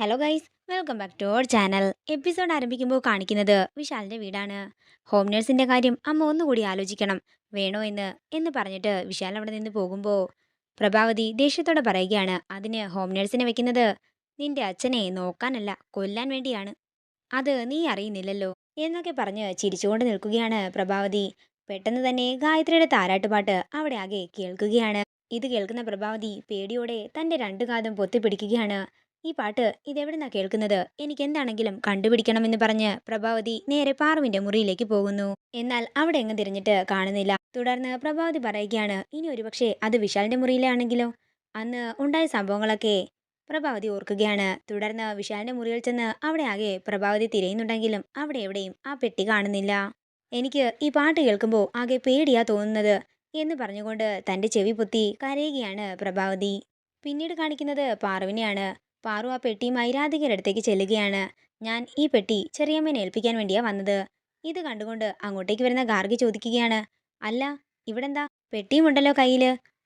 Hello guys welcome back to our channel episode ആരംഭിക്കുമ്പോൾ കാണിക്കുന്നത് വിശാലിന്റെ വീടാണ്. ഹോം നേഴ്സിന്റെ കാര്യം അമ്മ ഒന്നുകൂടി ആലോചിക്കണം. വേണോ എന്ന്? എന്ന് പറഞ്ഞിട്ട് വിശാൽ അവിടെ നിന്ന് പോകുമ്പോൾ പ്രഭാവതി ദേഷ്യത്തോടെ പറയുകയാണ് അതിന് ഹോം നേഴ്സിനെ വെക്കുന്നത് നിന്റെ അച്ഛനെ നോക്കാനല്ല കൊല്ലാൻ വേണ്ടിയാണ്. അത് നീ അറിയുന്നില്ലല്ലോ. എന്നൊക്കെ പറഞ്ഞ് ചിരിച്ചുകൊണ്ട് നിൽക്കുകയാണ് പ്രഭാവതി. പെട്ടെന്ന് തന്നെ ഗായത്രിയുടെ താരാട്ടുപാട്ട് അവിടെ ആകെ കേൾക്കുകയാണ്. ഇത് കേൾക്കുന്ന പ്രഭാവതി പേടിയോടെ തന്റെ രണ്ടു കാതും പൊത്തിപ്പിടിക്കുകയാണ്. ഈ പാട്ട് ഇതെവിടുന്നാ കേൾക്കുന്നത്? എനിക്ക് എന്താണെങ്കിലും കണ്ടുപിടിക്കണമെന്ന് പറഞ്ഞ് പ്രഭാവതി നേരെ പാറുവിന്റെ മുറിയിലേക്ക് പോകുന്നു. എന്നാൽ അവിടെ എങ്ങും തിരിഞ്ഞിട്ട് കാണുന്നില്ല. തുടർന്ന് പ്രഭാവതി പറയുകയാണ് ഇനി ഒരുപക്ഷെ അത് വിശാലിന്റെ മുറിയിലാണെങ്കിലോ? അന്ന് ഉണ്ടായ സംഭവങ്ങളൊക്കെ പ്രഭാവതി ഓർക്കുകയാണ്. തുടർന്ന് വിശാലിന്റെ മുറിയിൽ ചെന്ന് അവിടെ ആകെ പ്രഭാവതി തിരയുന്നുണ്ടെങ്കിലും അവിടെ എവിടെയും ആ പെട്ടി കാണുന്നില്ല. എനിക്ക് ഈ പാട്ട് കേൾക്കുമ്പോൾ ആകെ പേടിയാ തോന്നുന്നത് എന്ന് പറഞ്ഞുകൊണ്ട് തന്റെ ചെവി പൊത്തി കരയുകയാണ് പ്രഭാവതി. പിന്നീട് കാണിക്കുന്നത് പാറുവിനെയാണ്. പാറു ആ പെട്ടിയുമായി രാധികയുടെ അടുത്തേക്ക് ചെല്ലുകയാണ്. ഞാൻ ഈ പെട്ടി ചെറിയമ്മേനെ ഏൽപ്പിക്കാൻ വേണ്ടിയാ വന്നത്. ഇത് കണ്ടുകൊണ്ട് അങ്ങോട്ടേക്ക് വരുന്ന ഗാർഗി ചോദിക്കുകയാണ്. അല്ല ഇവിടെന്താ? പെട്ടിയുമുണ്ടല്ലോ കയ്യിൽ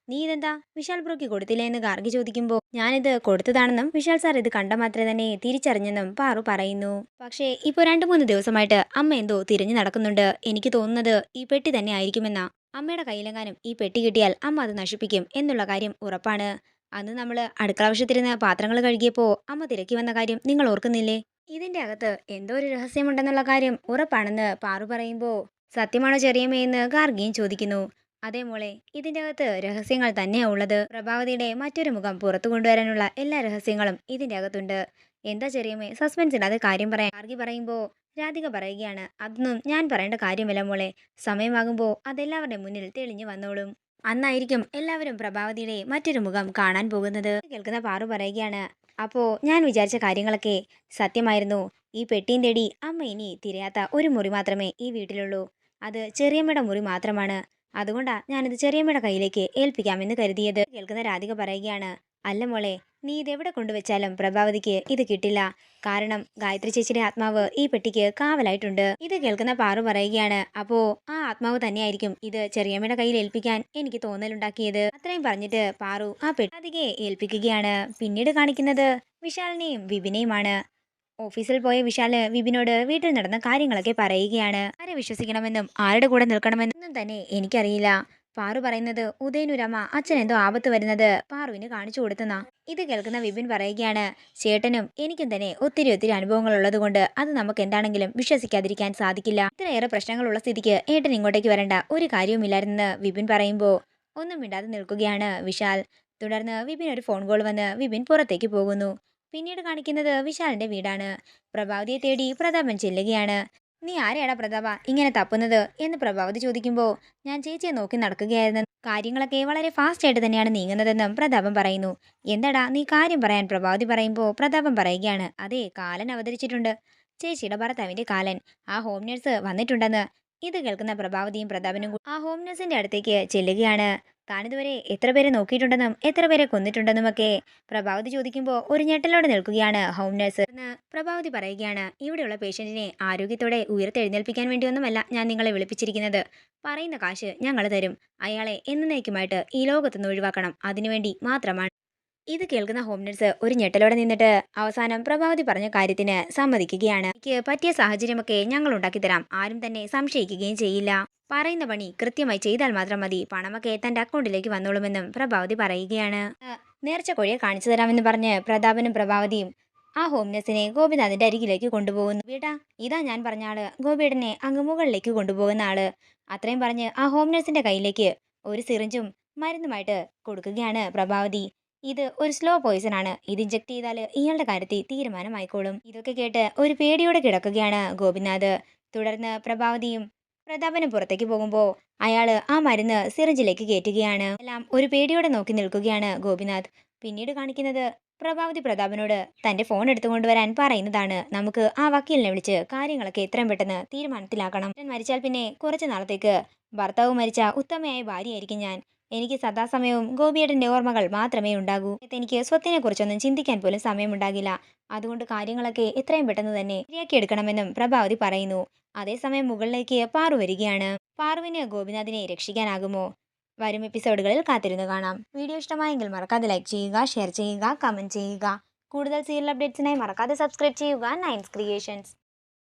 നീ ഇതെന്താ? വിശാൽ ബ്രോക്ക് കൊടുത്തില്ലേ എന്ന് ഗാർഗി ചോദിക്കുമ്പോൾ ഞാനിത് കൊടുത്തതാണെന്നും വിശാൽ സാർ ഇത് കണ്ട മാത്രമേ തന്നെ തിരിച്ചറിഞ്ഞെന്നും പാറു പറയുന്നു. പക്ഷേ ഇപ്പോൾ രണ്ടു മൂന്ന് ദിവസമായിട്ട് അമ്മ എന്തോ തിരിഞ്ഞു നടക്കുന്നുണ്ട്. എനിക്ക് തോന്നുന്നത് ഈ പെട്ടി തന്നെ ആയിരിക്കുമെന്നാ. അമ്മയുടെ കയ്യിലെങ്ങാനും ഈ പെട്ടി കിട്ടിയാൽ അമ്മ അത് നശിപ്പിക്കും എന്നുള്ള കാര്യം ഉറപ്പാണ്. അന്ന് നമ്മൾ അടുക്കള അടുക്കളവശത്തിരുന്ന് പാത്രങ്ങൾ കഴുകിയപ്പോൾ അമ്മ തിരക്കി വന്ന കാര്യം നിങ്ങൾ ഓർക്കുന്നില്ലേ? ഇതിന്റെ അകത്ത് എന്തോ ഒരു രഹസ്യമുണ്ടെന്നുള്ള കാര്യം ഉറപ്പാണെന്ന് പാറു പറയുമ്പോൾ സത്യമാണോ ചെറിയമ്മയെന്ന് ഗാർഗിയും ചോദിക്കുന്നു. അതേ മോളെ ഇതിന്റെ അകത്ത് രഹസ്യങ്ങൾ തന്നെയാ ഉള്ളത്. പ്രഭാവതിയുടെ മറ്റൊരു മുഖം പുറത്തു കൊണ്ടുവരാനുള്ള എല്ലാ രഹസ്യങ്ങളും ഇതിന്റെ അകത്തുണ്ട്. എന്താ ചെറിയമ്മേ സസ്പെൻസ് ഇല്ലാതെ കാര്യം പറയാൻ ഗാർഗി പറയുമ്പോൾ രാധിക പറയുകയാണ്. അതൊന്നും ഞാൻ പറയേണ്ട കാര്യമല്ല മോളെ. സമയമാകുമ്പോൾ അതെല്ലാവരുടെ മുന്നിൽ തെളിഞ്ഞു വന്നോളും. അന്നായിരിക്കും എല്ലാവരും പ്രഭാവതിയുടെ മറ്റൊരു മുഖം കാണാൻ പോകുന്നത്. കേൾക്കുന്ന പാറു പറയുകയാണ് അപ്പോൾ ഞാൻ വിചാരിച്ച കാര്യങ്ങളൊക്കെ സത്യമായിരുന്നു. ഈ പെട്ടിയും തേടി അമ്മ ഇനി തിരയാത്ത ഒരു മുറി മാത്രമേ ഈ വീട്ടിലുള്ളൂ. അത് ചെറിയമ്മയുടെ മുറി മാത്രമാണ്. അതുകൊണ്ടാ ഞാനിത് ചെറിയമ്മയുടെ കയ്യിലേക്ക് ഏൽപ്പിക്കാമെന്ന് കരുതിയത്. കേൾക്കുന്ന രാധിക പറയുകയാണ് അല്ല മോളെ നീ ഇതെവിടെ കൊണ്ടുവച്ചാലും പ്രഭാവതിക്ക് ഇത് കിട്ടില്ല. കാരണം ഗായത്രി ചേച്ചിയുടെ ആത്മാവ് ഈ പെട്ടിക്ക് കാവലായിട്ടുണ്ട്. ഇത് കേൾക്കുന്ന പാറു പറയുകയാണ് അപ്പോ ആ ആത്മാവ് തന്നെയായിരിക്കും ഇത് ചെറിയമ്മയുടെ കയ്യിൽ ഏൽപ്പിക്കാൻ എനിക്ക് തോന്നലുണ്ടാക്കിയത്. അത്രയും പറഞ്ഞിട്ട് പാറു ആ പെട്ടി ഏൽപ്പിക്കുകയാണ്. പിന്നീട് കാണിക്കുന്നത് വിശാലിനെയും വിപിനെയുമാണ്. ഓഫീസിൽ പോയ വിശാൽ വിപിനോട് വീട്ടിൽ നടന്ന കാര്യങ്ങളൊക്കെ പറയുകയാണ്. ആരെ വിശ്വസിക്കണമെന്നും ആരുടെ കൂടെ നിൽക്കണമെന്നും തന്നെ എനിക്കറിയില്ല. പാറു പറയുന്നത് ഉദയനുരമ അച്ഛൻ എന്തോ ആപത്ത് വരുന്നത്? പാറുവിന് കാണിച്ചു കൊടുത്തെന്നാ. ഇത് കേൾക്കുന്ന വിപിൻ പറയുകയാണ് ചേട്ടനും എനിക്കും തന്നെ ഒത്തിരി ഒത്തിരി അനുഭവങ്ങൾ ഉള്ളതുകൊണ്ട് അത് നമുക്ക് എന്താണെങ്കിലും വിശ്വസിക്കാതിരിക്കാൻ സാധിക്കില്ല. ഇത്രയേറെ പ്രശ്നങ്ങളുള്ള സ്ഥിതിക്ക് ഏട്ടൻ ഇങ്ങോട്ടേക്ക് വരേണ്ട ഒരു കാര്യവുമില്ലായിരുന്നെന്ന് വിപിൻ പറയുമ്പോൾ ഒന്നും മിണ്ടാതെ നിൽക്കുകയാണ് വിശാൽ. തുടർന്ന് വിപിൻ ഒരു ഫോൺ കോൾ വന്ന് വിപിൻ പുറത്തേക്ക് പോകുന്നു. പിന്നീട് കാണിക്കുന്നത് വിശാലിന്റെ വീടാണ്. പ്രഭാവതിയെ തേടി പ്രതാപൻ ചെല്ലുകയാണ്. നീ ആരെയാടാ പ്രതാപ? ഇങ്ങനെ തപ്പുന്നത്? എന്ന് പ്രഭാവതി ചോദിക്കുമ്പോൾ ഞാൻ ചേച്ചിയെ നോക്കി നടക്കുകയായിരുന്നു. കാര്യങ്ങളൊക്കെ വളരെ ഫാസ്റ്റ് ആയിട്ട് തന്നെയാണ് നീങ്ങുന്നതെന്നും പ്രതാപം പറയുന്നു. എന്താടാ നീ കാര്യം പറയാൻ? പ്രഭാവതി പറയുമ്പോൾ പ്രതാപം പറയുകയാണ് അതെ കാലൻ അവതരിച്ചിട്ടുണ്ട്. ചേച്ചിയുടെ ഭർത്താവിന്റെ കാലൻ. ആ ഹോം നേഴ്സ് വന്നിട്ടുണ്ടെന്ന്. ഇത് കേൾക്കുന്ന പ്രഭാവതിയും പ്രതാപനും ആ ഹോം നേഴ്സിന്റെ അടുത്തേക്ക് ചെല്ലുകയാണ്. താനിതുവരെ എത്ര പേരെ നോക്കിയിട്ടുണ്ടെന്നും എത്ര പേരെ കൊന്നിട്ടുണ്ടെന്നുമൊക്കെ പ്രഭാവതി ചോദിക്കുമ്പോൾ ഒരു ഞെട്ടലോടെ നിൽക്കുകയാണ് ഹോം നഴ്സ് എന്ന് പ്രഭാവതി പറയുകയാണ് ഇവിടെയുള്ള പേഷ്യന്റിനെ ആരോഗ്യത്തോടെ ഉയർത്തെഴുന്നേൽപ്പിക്കാൻ വേണ്ടിയൊന്നുമല്ല ഞാൻ നിങ്ങളെ വിളിപ്പിച്ചിരിക്കുന്നത്. പറയുന്ന കാശ് ഞങ്ങൾ തരും. അയാളെ എന്നേക്കുമായിട്ട് ഈ ലോകത്തുനിന്ന് ഒഴിവാക്കണം. അതിനുവേണ്ടി മാത്രമാണ് ഇത് കേൾക്കുന്ന ഹോം ഒരു ഞെട്ടലോടെ നിന്നിട്ട് അവസാനം പ്രഭാവതി പറഞ്ഞ കാര്യത്തിന് സമ്മതിക്കുകയാണ്. എനിക്ക് പറ്റിയ സാഹചര്യമൊക്കെ ഞങ്ങൾ ഉണ്ടാക്കി തരാം. ആരും തന്നെ സംശയിക്കുകയും ചെയ്യില്ല. പറയുന്ന പണി കൃത്യമായി ചെയ്താൽ മാത്രം മതി. പണമൊക്കെ തന്റെ അക്കൗണ്ടിലേക്ക് വന്നോളുമെന്നും പ്രഭാവതി പറയുകയാണ്. നേർച്ച കോഴിയെ കാണിച്ചു തരാമെന്ന് പറഞ്ഞ് പ്രതാപനും പ്രഭാവതിയും ആ ഹോം നഴ്സിനെ ഗോപിനാഥിന്റെ അരികിലേക്ക് കൊണ്ടുപോകുന്നു. വീട്ടാ ഇതാ ഞാൻ പറഞ്ഞ ആൾ. ഗോപിയുടനെ അങ്ങ് മുകളിലേക്ക് കൊണ്ടുപോകുന്ന ആൾ. അത്രയും പറഞ്ഞ് ആ ഹോം നഴ്സിന്റെ കയ്യിലേക്ക് ഒരു സിറിഞ്ചും മരുന്നുമായിട്ട് കൊടുക്കുകയാണ് പ്രഭാവതി. ഇത് ഒരു സ്ലോ പോയിസൺ ആണ്. ഇത് ഇഞ്ചെക്ട് ചെയ്താൽ ഇയാളുടെ കാര്യത്തിൽ തീരുമാനമായിക്കോളും. ഇതൊക്കെ കേട്ട് ഒരു പേടിയോടെ കിടക്കുകയാണ് ഗോപിനാഥ്. തുടർന്ന് പ്രഭാവതിയും പ്രതാപനും പുറത്തേക്ക് പോകുമ്പോൾ അയാൾ ആ മരുന്ന് സിറിഞ്ചിലേക്ക് കയറ്റുകയാണ്. എല്ലാം ഒരു പേടിയോടെ നോക്കി നിൽക്കുകയാണ് ഗോപിനാഥ്. പിന്നീട് കാണിക്കുന്നത് പ്രഭാവതി പ്രതാപനോട് തന്റെ ഫോൺ എടുത്തുകൊണ്ടുവരാൻ പറയുന്നതാണ്. നമുക്ക് ആ വക്കീലിനെ വിളിച്ച് കാര്യങ്ങളൊക്കെ എത്രയും പെട്ടെന്ന് തീരുമാനത്തിലാക്കണം. മരിച്ചാൽ പിന്നെ കുറച്ച് നാളത്തേക്ക് ഭർത്താവ് മരിച്ച ഉത്തമയായ ഭാര്യയായിരിക്കും ഞാൻ. എനിക്ക് സദാസമയവും ഗോപിയേട്ടന്റെ ഓർമ്മകൾ മാത്രമേ ഉണ്ടാകൂ. എനിക്ക് സ്വത്തിനെക്കുറിച്ചൊന്നും ചിന്തിക്കാൻ പോലും സമയമുണ്ടാകില്ല. അതുകൊണ്ട് കാര്യങ്ങളൊക്കെ എത്രയും പെട്ടെന്ന് തന്നെ ശരിയാക്കിയെടുക്കണമെന്നും പ്രഭാവതി പറയുന്നു. അതേസമയം മുകളിലേക്ക് പാറു വരികയാണ്. പാറുവിന് ഗോപിനാഥിനെ രക്ഷിക്കാനാകുമോ? വരും എപ്പിസോഡുകളിൽ കാത്തിരുന്ന് കാണാം. വീഡിയോ ഇഷ്ടമായെങ്കിൽ മറക്കാതെ ലൈക്ക് ചെയ്യുക ഷെയർ ചെയ്യുക കമന്റ് ചെയ്യുക. കൂടുതൽ സീരിയൽ അപ്ഡേറ്റ്സിനായി മറക്കാതെ സബ്സ്ക്രൈബ് ചെയ്യുക. നയൻസ് ക്രിയേഷൻസ്.